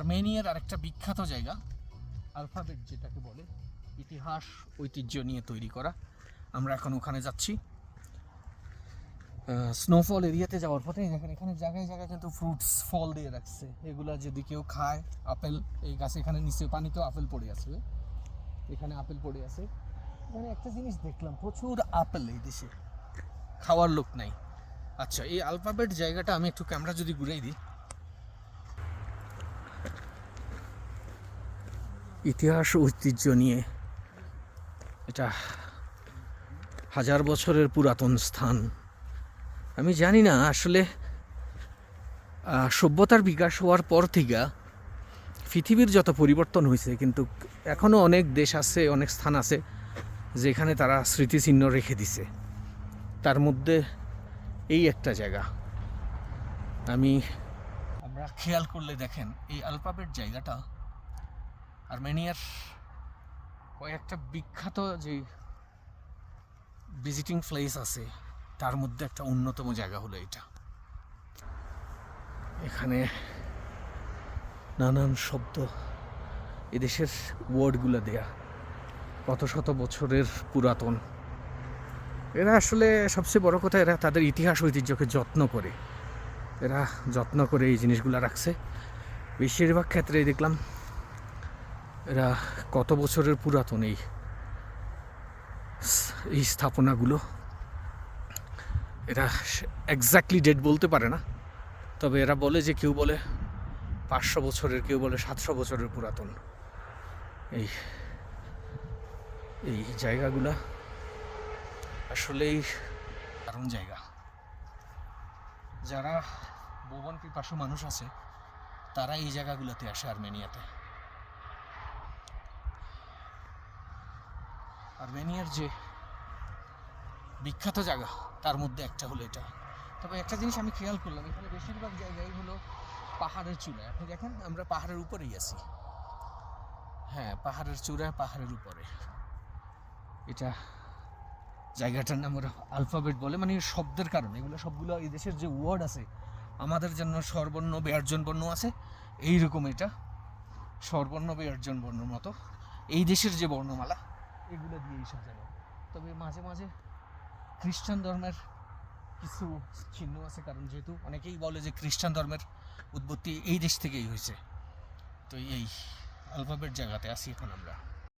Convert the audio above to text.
আর্মেনিয়ার আরেকটা বিখ্যাত জায়গা, আলফাবেট যেটাকে বলে, ইতিহাস, ঐতিহ্য নিয়ে তৈরি করা। আমরা এখন ওখানে যাচ্ছি। স্নোফল এরিয়াতে যাওয়ার পথে দেখেন, এখানে জায়গায় জায়গায় কিন্তু ফ্রুটস ফল দিয়ে রাখছে। এগুলা যদি কেউ খায়, আপেল, এই গাছে এখানে নিচে পানিতেও আপেল পড়ে আছে। এখানে আপেল পড়ে আছে। এখানে একটা জিনিস দেখলাম, প্রচুর আপেল এই দেশে। খাওয়ার লোক নাই। আচ্ছা এই আলফাবেট জায়গাটা আমি একটু ক্যামেরা যদি ঘুরাই দিই ইতিহাস ঐতিহ্য নিয়ে। এটা হাজার বছরের পুরাতন স্থান। আমি জানি না, আসলে সভ্যতার বিকাশ হওয়ার পর থেকে পৃথিবীর যত পরিবর্তন হয়েছে কিন্তু এখনও অনেক দেশ আছে, অনেক স্থান আছে, যেখানে তারা স্মৃতিচিহ্ন রেখে দিছে। তার মধ্যে এই একটা জায়গা। আমি, আমরা খেয়াল করলে দেখেন, এই আলফাবেট জায়গাটা আর্মেনিয়ার কয়েকটা বিখ্যাত যে ভিজিটিং প্লেস আছে, তার মধ্যে একটা অন্যতম জায়গা হলো এটা। এখানে নানান শব্দ এদেশের ওয়ার্ডগুলো দেয়া। কত শত বছরের পুরাতন। এরা আসলে সবচেয়ে বড় কথা, এরা তাদের ইতিহাস ঐতিহ্যকে যত্ন করে। এরা যত্ন করে এই জিনিসগুলো রাখছে। বেশিরভাগ ক্ষেত্রেই দেখলাম এরা কত বছরের পুরাতন এই এই স্থাপনাগুলো? এরা এক্স্যাক্টলি ডেট বলতে পারে না। তবে এরা বলে যে কেউ বলে পাঁচশো বছরের, কেউ বলে সাতশো বছরের পুরাতন। এই এই জায়গাগুলা আসলেই দারুণ জায়গা। যারা ভুবন পিপাসু মানুষ আছে, তারা এই জায়গাগুলোতে আসে আর্মেনিয়াতে। আর্মেনিয়ার যে বিখ্যাত জায়গা, তার মধ্যে একটা হলো এটা। তবে একটা জিনিস আমি খেয়াল করলাম, এখানে বেশিরভাগ জায়গায় হলো পাহাড়ের চূড়ায় আপনি দেখেন, আমরা পাহাড়ের উপরেই আছি। হ্যাঁ পাহাড়ের চূড়ায় পাহাড়ের উপরে। এটা জায়গাটার নাম ওরা আলফাবেট বলে মানে শব্দের কারণে। এগুলো সবগুলো এই দেশের যে ওয়ার্ড আছে, আমাদের জন্য স্বরবর্ণ, ব্যর্জন বর্ণ আছে। এইরকম এটা, স্বরবর্ণ, ব্যর্জন বর্ণর মতো। এই দেশের যে বর্ণমালা এগুলো দিয়ে এইসব জায়গা তবে মাঝে মাঝে খ্রিস্টান ধর্মের কিছু চিহ্ন আছে, কারণ যেহেতু অনেকেই বলে যে খ্রিস্টান ধর্মের উৎপত্তি এই দেশ থেকেই হয়েছে। তো এই আলফাবেট জায়গাতে আসি এখন আমরা।